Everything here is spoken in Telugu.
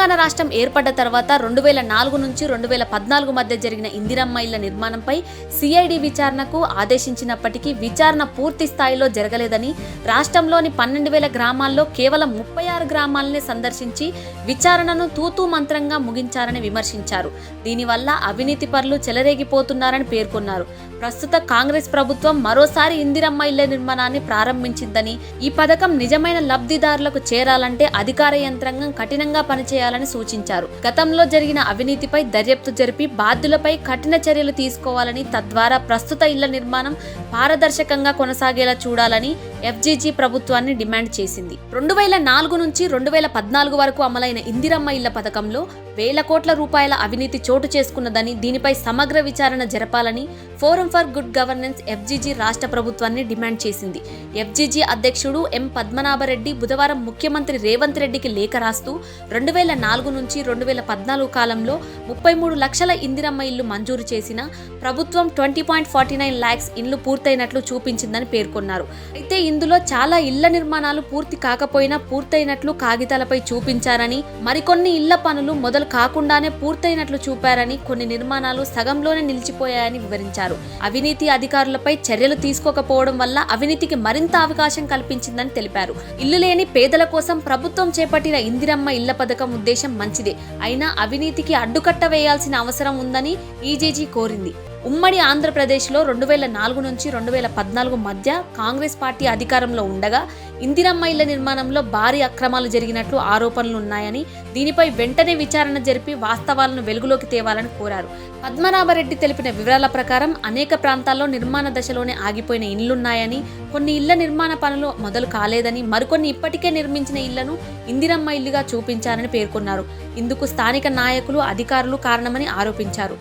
తెలంగాణ రాష్ట్రం ఏర్పడ్డ తర్వాత రెండు వేల నాలుగు నుంచి రెండు వేల పద్నాలుగు మధ్య జరిగిన ఇందిరమ్మ ఇళ్ళ నిర్మాణంపై సిఐడి విచారణకు ఆదేశించినప్పటికీ విచారణ పూర్తి స్థాయిలో జరగలేదని రాష్ట్రంలోని పన్నెండు వేల గ్రామాల్లో కేవలం ముప్పై ఆరు గ్రామాలనే సందర్శించి విచారణను తూతూ మంత్రంగా ముగించారని విమర్శించారు. దీనివల్ల అవినీతి పరులు చెలరేగిపోతున్నారని పేర్కొన్నారు. ప్రస్తుత కాంగ్రెస్ ప్రభుత్వం మరోసారి ఇందిరమ్మ ఇళ్ళ నిర్మాణాన్ని ప్రారంభించిందని ఈ పథకం నిజమైన లబ్ధిదారులకు చేరాలంటే అధికార యంత్రాంగం కఠినంగా చేయాలని సూచించారు. గతంలో జరిగిన అవినీతిపై దర్యాప్తు జరిపి బాధ్యులపై కఠిన చర్యలు తీసుకోవాలని తద్వారా ప్రస్తుత ఇళ్ళ నిర్మాణం పారదర్శకంగా కొనసాగేలా చూడాలని ఎఫ్జీజీ ప్రభుత్వాన్ని డిమాండ్ చేసింది. రెండు వేల నాలుగు నుంచి రెండు వేల పద్నాలుగు వరకు అమలైన ఇందిరమ్మ ఇళ్ళ పథకంలో వేల కోట్ల రూపాయల అవినీతి చోటు చేసుకున్నదని దీనిపై సమగ్ర విచారణ జరపాలని Forum for Good Governance FGG రాష్ట్ర ప్రభుత్వాన్ని డిమాండ్ చేసింది. ఎఫ్జీజీ అధ్యక్షుడు ఎం పద్మనాభరెడ్డి బుధవారం ముఖ్యమంత్రి రేవంత్ రెడ్డికి లేఖ రాస్తూ రెండు వేల నాలుగు నుంచి రెండు వేల పద్నాలుగు కాలంలో ముప్పై మూడు లక్షల ఇందిరమ్మ ఇల్లు మంజూరు చేసిన ప్రభుత్వం twenty point forty nine lakhs ఇల్లు పూర్తయినట్లు చూపించిందని పేర్కొన్నారు. అయితే ఇందులో చాలా ఇళ్ళ నిర్మాణాలు పూర్తి కాకపోయినా పూర్తయినట్లు కాగితాలపై చూపించారని మరికొన్ని ఇళ్ళ పనులు మొదలు కాకుండానే పూర్తయినట్లు చూపారని కొన్ని నిర్మాణాలు సగంలోనే నిలిచిపోయాయని వివరించారు. అవినీతి అధికారులపై చర్యలు తీసుకోకపోవడం వల్ల అవినీతికి మరింత అవకాశం కల్పించిందని తెలిపారు. ఇల్లు లేని పేదల కోసం ప్రభుత్వం చేపట్టిన ఇందిరమ్మ ఇళ్ళ పథకం ఉద్దేశం మంచిదే. అయినా అవినీతికి అడ్డుకట్ట వేయాల్సిన అవసరం ఉందని ఈజీజీ కోరింది. ఉమ్మడి ఆంధ్రప్రదేశ్లో రెండు వేల నాలుగు నుంచి రెండు వేల పద్నాలుగు మధ్య కాంగ్రెస్ పార్టీ అధికారంలో ఉండగా ఇందిరమ్మ ఇళ్ళ నిర్మాణంలో భారీ అక్రమాలు జరిగినట్లు ఆరోపణలు ఉన్నాయని దీనిపై వెంటనే విచారణ జరిపి వాస్తవాలను వెలుగులోకి తేవాలని కోరారు. పద్మనాభరెడ్డి తెలిపిన వివరాల ప్రకారం అనేక ప్రాంతాల్లో నిర్మాణ దశలోనే ఆగిపోయిన ఇళ్ళున్నాయని కొన్ని ఇళ్ళ నిర్మాణ పనులు మొదలు కాలేదని మరికొన్ని ఇప్పటికే నిర్మించిన ఇళ్ళను ఇందిరమ్మ ఇల్లుగా చూపించారని పేర్కొన్నారు. ఇందుకు స్థానిక నాయకులు అధికారులు కారణమని ఆరోపించారు.